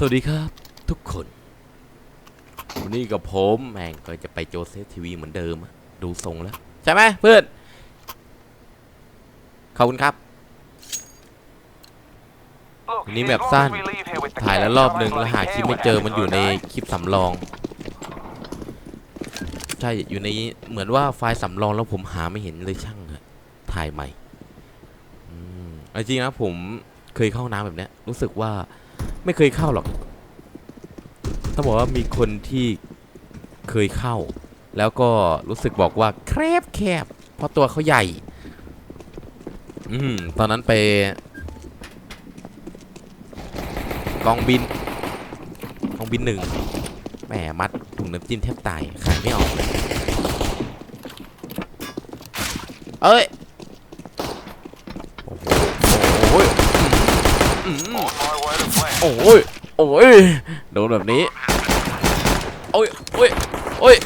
สวัสดีครับทุกคนวันนี้กับผมแม่งก็จะไปโจเซฟทีวีเหมือนเดิมอะดูทรงแล้ว ใช่ไหมเพื่อน ขอบคุณครับวันนี้แบบสั้น ถ่าถ่ายยแล้แล้ววรรออบบหหนึ่นึ่งงแล้แล้ววหาหาคคลิลิปปไม่ไม่เจเจออมัมันนออยู่ยู่ในในคลิปสำรอง ใช่อยู่ในเหมือนว่าไฟล์สำรองแล้วผมหาไม่เห็นเลยช่างอะถ่ายใหม่อืมเอาจริงนะผมเคยเข้าน้ำแบบเนี้ยรู้สึกว่า ไม่เคยเข้าหรอกต้องบอกว่ามีคนที่เคยเข้า แล้วก็รู้สึกบอกว่าแคบแคบเพราะตัวเขาใหญ่ อืมตอนนั้นไป กองบิน กองบินหนึ่งแหมมัดถุงน้ำจิ้มแทบตายขายไม่ออกเลยเอ้ย โอ้โหโอ้ยอืม โอ้ย โอ้ย โดนแบบนี้ โอ้ย โอ้ย โอ้ย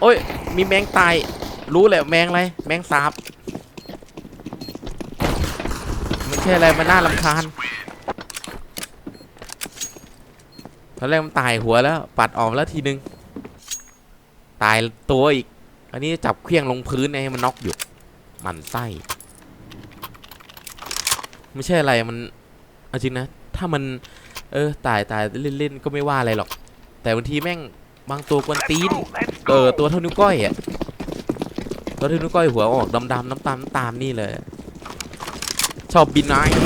โอ้ย มีแมงตาย รู้แหละแมงอะไร แมงสาบ มันแค่อะไร มันน่ารำคาญตอนแรกมันตายหัวแล้ว ปัดออกแล้วทีนึง ตายตัวอีก อันนี้จับเครื่องลงพื้นให้มันน็อกอยู่ มันไส้ ไม่ใช่อะไรมันเอาจริงนะ ถ้ามัน เออตายตายเล่นๆก็ไม่ว่าอะไรหรอก แต่บางทีแม่งบางตัวกวนตีนเออตัวเท่านิ้วก้อยอะตัวเท่านิ้วก้อยหัวออกดำๆน้ำตาลน้ำตาลนี่เลย ชอบบินนะแอ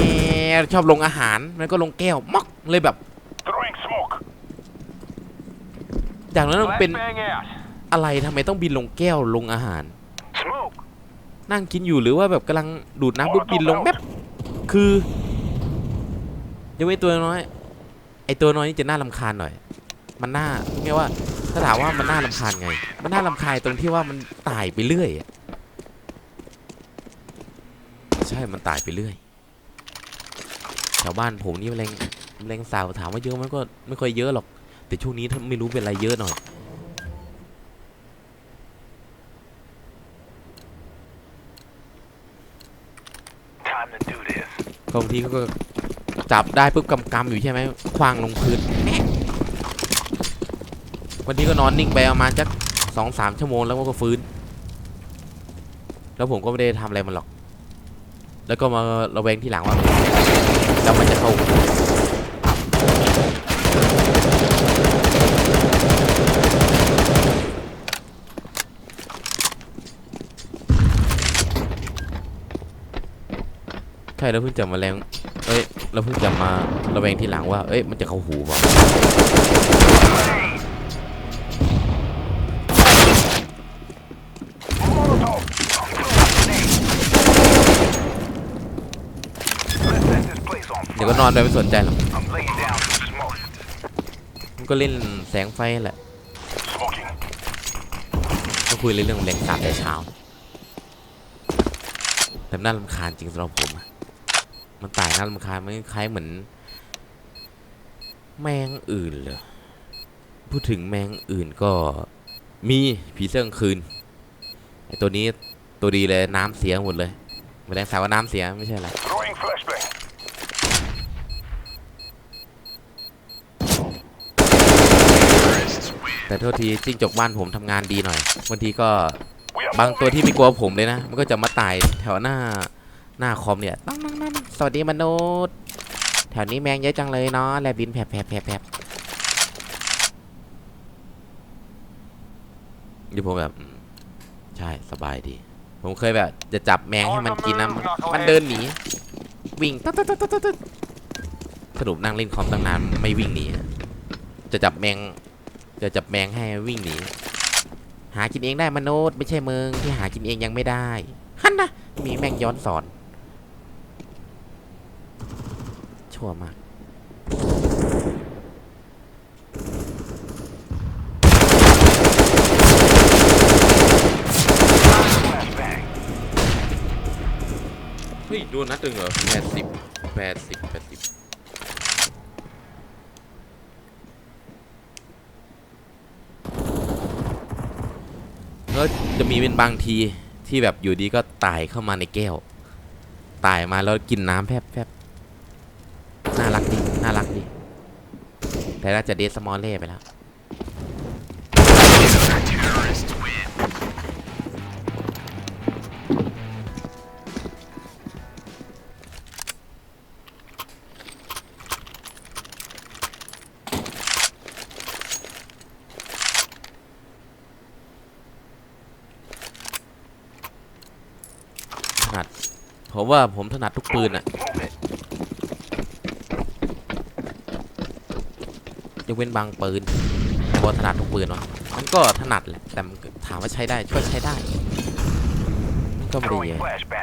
ชอบลงอาหารมันก็ลงแก้วมักเลยแบบจากนั้นมันเป็นอะไรทำไมต้องบินลงแก้วลงอาหาร นั่งกินอยู่หรือว่าแบบกำลังดูดน้ำปุ๊บบินลงแป๊บคือ ยังไม่ตัวน้อย ไอตัวน้อยนี่จะน่ารำคาญหน่อย มันน่าไม่ว่า ถ้าถามว่ามันน่ารำคาญไง มันน่ารำคาญตรงที่ว่ามันตายไปเรื่อยอะใช่ มันตายไปเรื่อยแถวบ้านผมนี่แมลงแมลงสาบถามว่าเยอะมันก็ไม่ค่อยเยอะหรอก แต่ช่วงนี้ถ้าไม่รู้เป็นอะไรเยอะหน่อยก็บางทีเขาก็ จับได้ปุ๊บกำกำอยู่ใช่ไหมควางลงพื้นวันนี้ก็นอนนิ่งไปประมาณจักสองสามชั่วโมงแล้วมันก็ฟื้น แล้วผมก็ไม่ได้ทำอะไรมันหรอก แล้วก็มาระแวงที่หลังว่าแล้วมันจะเข้าใช่แล้วเพิ่งจะมาแรง เอ้ยเราเพิ่งจะมาระแวงที่หลังว่า เอ้ย มันจะเข้าหูเปล่าเดี๋ยวก็นอนโดยไม่สนใจหรอกมันก็เล่นแสงไฟแหละ ก็คุยเรื่องแรงสาบแต่เช้าแต่น่ารำคาญจริงสำหรับผม มันตายน่ารำคาญมันคล้ายเหมือน แมงอื่นเลยพูดถึงแมงอื่นก็มีผีเสื้อกลางคืนไอตัวนี้ตัวดีเลยน้ำเสียหมดเลยแมลงสาบว่าน้ำเสียไม่ใช่อะไรแต่โทษทีจิ้งจกบ้านผมทำงานดีหน่อยบางทีก็บางตัวที่ไม่กลัวผมเลยนะ มันก็จะมาตายแถวหน้า หน้าคอมเนี่ยนั่งนั่งนั่งสวัสดีมนุษย์ แถวนี้แมงเยอะจังเลยเนาะแลบบินแผลบแผลบแผลบแผลบนี่ผมแบบอืมใช่สบายดี ผมเคยแบบ จะจับแมงให้มันกินนะมันมันเดินหนี วิ่งตึ๊ดตึ๊ดตึ๊ดตึ๊ดตึ๊ดสรุปนั่งเล่นคอมตั้งนานไม่วิ่งหนีอะจะจับแมง จะจับแมงให้วิ่งหนีหากินเองได้มนุษย์ไม่ใช่เมืองที่หากินเองยังไม่ได้ฮันนะมีแมงย้อนสอน ชั่วมากเฮ้ยโดนนัดหนึ่งเหรอแปดสิบแปดสิบแปดสิบก็จะมีเป็นบางทีที่แบบอยู่ดีก็ตายเข้ามาในแก้ว ตายมาแล้วกินน้ำแพบแพบน่ารักดี น่ารักดี แต่น่าจะเดสสมอลเล่ไปแล้วถนัดเพราะว่าผมถนัดทุกปืนอะ กเว้นบางปืนแต่ว่าถนัดทุกปืนวะมันก็ถนัดแหละแต่ถามว่าใช้ได้ก็ใช้ได้มันก็ไม่ได้แย่ flashbang. Fire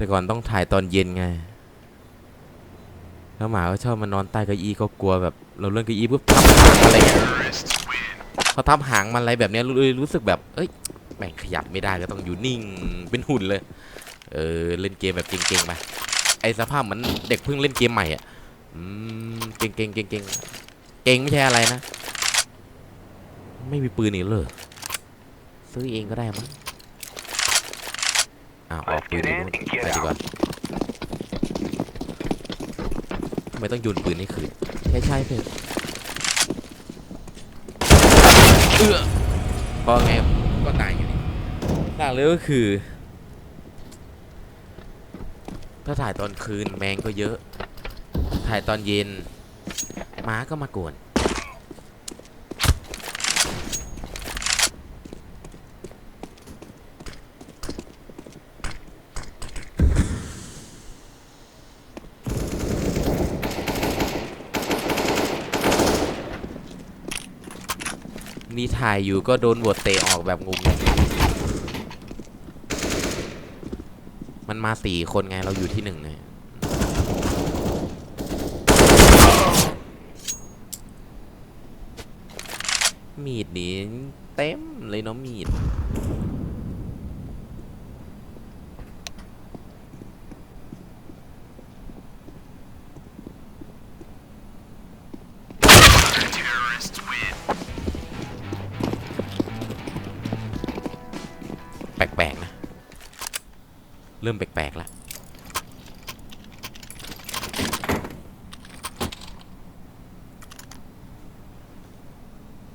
แต่ก่อนต้องถ่ายตอนเย็นไง แล้วหมาก็ชอบมานอนใต้เก้าอี้ก็กลัวแบบ เราเลื่อนเก้าอี้ปุ๊บทับหางอะไรเงี้ยเขาทับหางมันอะไรแบบเนี้ยรู้รู้สึกแบบ เอ้ยแม่งขยับไม่ได้ก็ต้องอยู่นิ่งเป็นหุ่นเลย เออเล่นเกมแบบเก่งๆไปไอสภาพเหมือนเด็กเพิ่งเล่นเกมใหม่อะอืมเก่งๆเก่งๆเก่งเก่งไม่ใช่อะไรนะ ไม่มีปืนอีกเลยซื้อเองก็ได้มั้ง อ้าวออกปืนอีกนู่นไปดีกว่าทำไมต้องโยนปืนให้คืนใช่ใช่เพื่อนเออพอไงก็ตายอยู่นี่ต่างเลยก็คือ ถ้าถ่ายตอนคืนแมงก็เยอะ ถ่ายตอนเย็นม้าก็มากวน ที่ถ่ายอยู่ก็โดนบทเตะออกแบบงงๆมันมาสี่คนไงเราอยู่ที่หนึ่งไงมีดนี้เต็มเลยเนาะมีด เริ่มแปลกๆแล้ว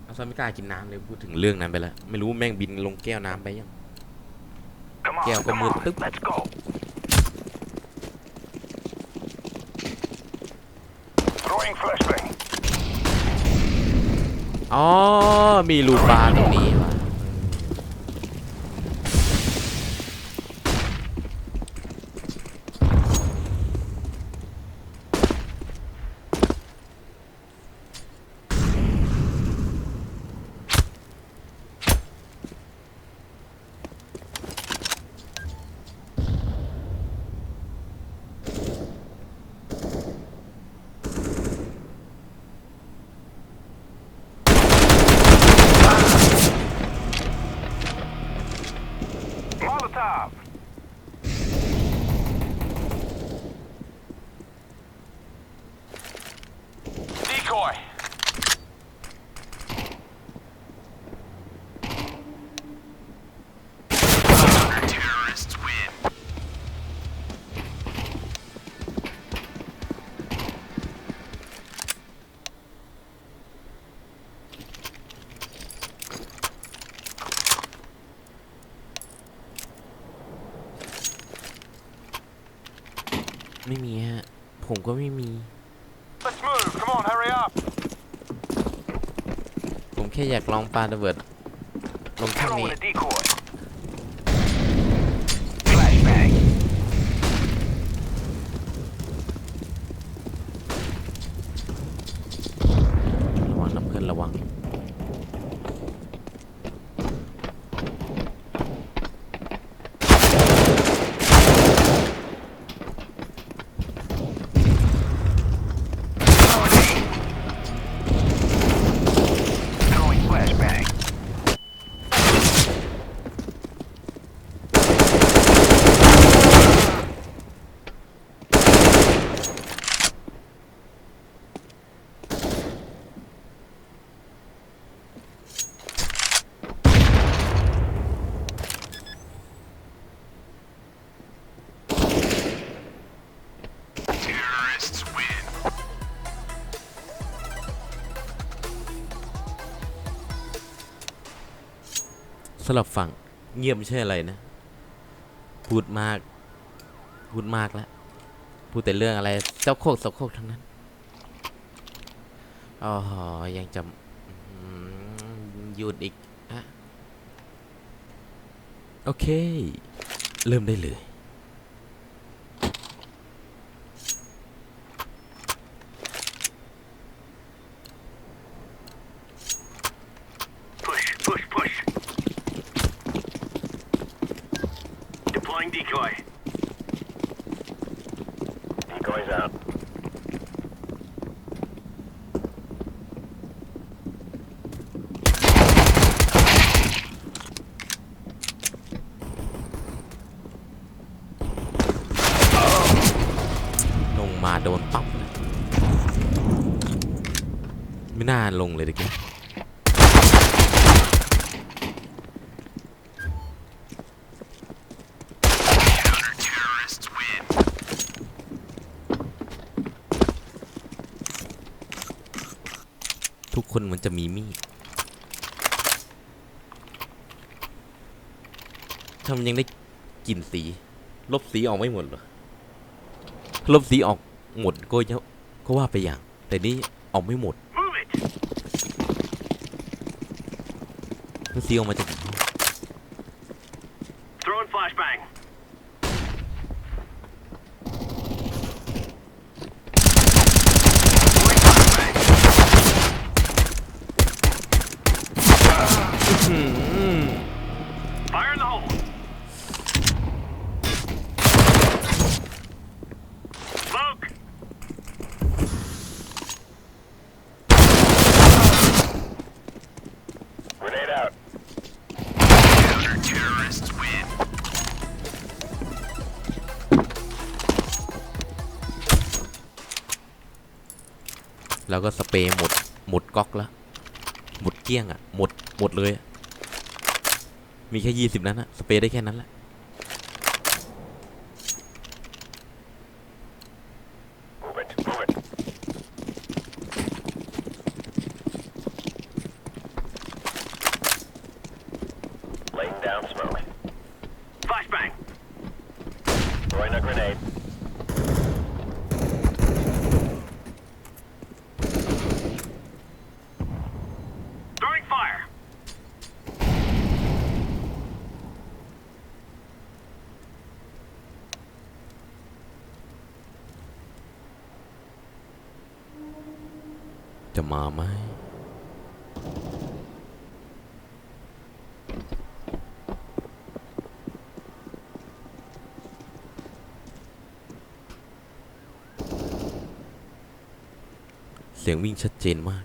อาซาไม่กล้ากินน้ำเลยพูดถึงเรื่องนั้นไปแล้ว ไม่รู้แม่งบินลงแก้วน้ำไปยัง Come on, Yeah, come go on. move. Let's go. Throwing flashbang. อ๋อ มีรูปลาตรงนี้ว่ะ ไม่มีฮะ ผมก็ไม่มี Let's move. Come on, hurry up. ผมแค่อยากลองปาระเบิดลงช่องนี้ Throwing a decoy. Flashbang. ระวังนะเพื่อนระวัง สลับฝั่งเงียบไม่ใช่อะไรนะ พูดมาก พูดมากแล้ว พูดแต่เรื่องอะไรเจ้าโคกเจ้าโคกทั้งนั้นอ๋อยังจำหยุดอีกอะโอเค เริ่มได้เลย Push, push, push. Deploying decoy. Decoy's out. ลงมา โดนปั๊บเลยไม่น่าลงเลยตะกี้ทุกคนมันจะมีมีดถ้ามันยังได้กลิ่นสี ลบสีออกไม่หมดเหรอ ลบสีออก หมดก็จะก็ว่าไปอย่าง แต่นี่ออกไม่หมด Move it! มันสีออกมาจากไห แล้วก็สเปรย์หมด หมดก๊อกแล้ว หมดเกลี้ยงอะ หมด หมดเลย มีแค่ยี่สิบนั้นอะสเปรย์ได้แค่นั้นแหละ จะมาไหมเสียงวิ่งชัดเจนมาก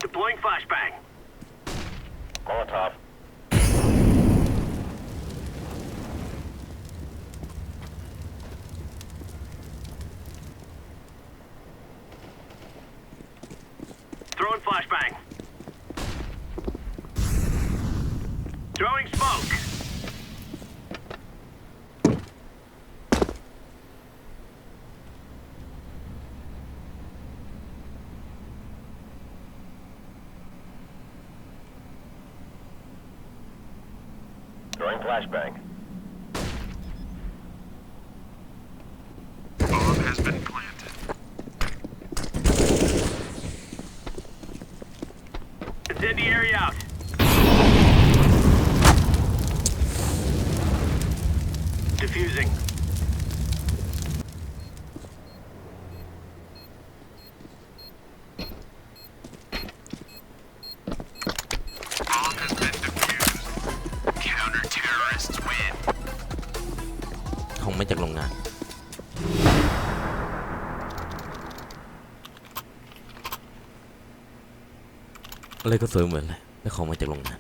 flashbang. Bomb has been planted. Incendiary out. Diffusing. งไม่จากโรงงาน อะไรก็สวยเหมือนเลยแล้วของมาจากโรงงาน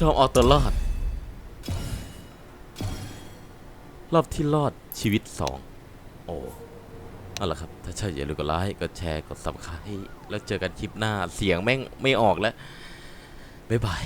ชอบเอาตัวรอด รอบที่รอดชีวิตสองโอ้เอาละครับ ถ้าใช่อย่าลืมกดไลค์กดแชร์กดซับสไครต์แล้วเจอกันคลิปหน้าเสียงแม่งไม่ออกแล้ว บ๊ายบาย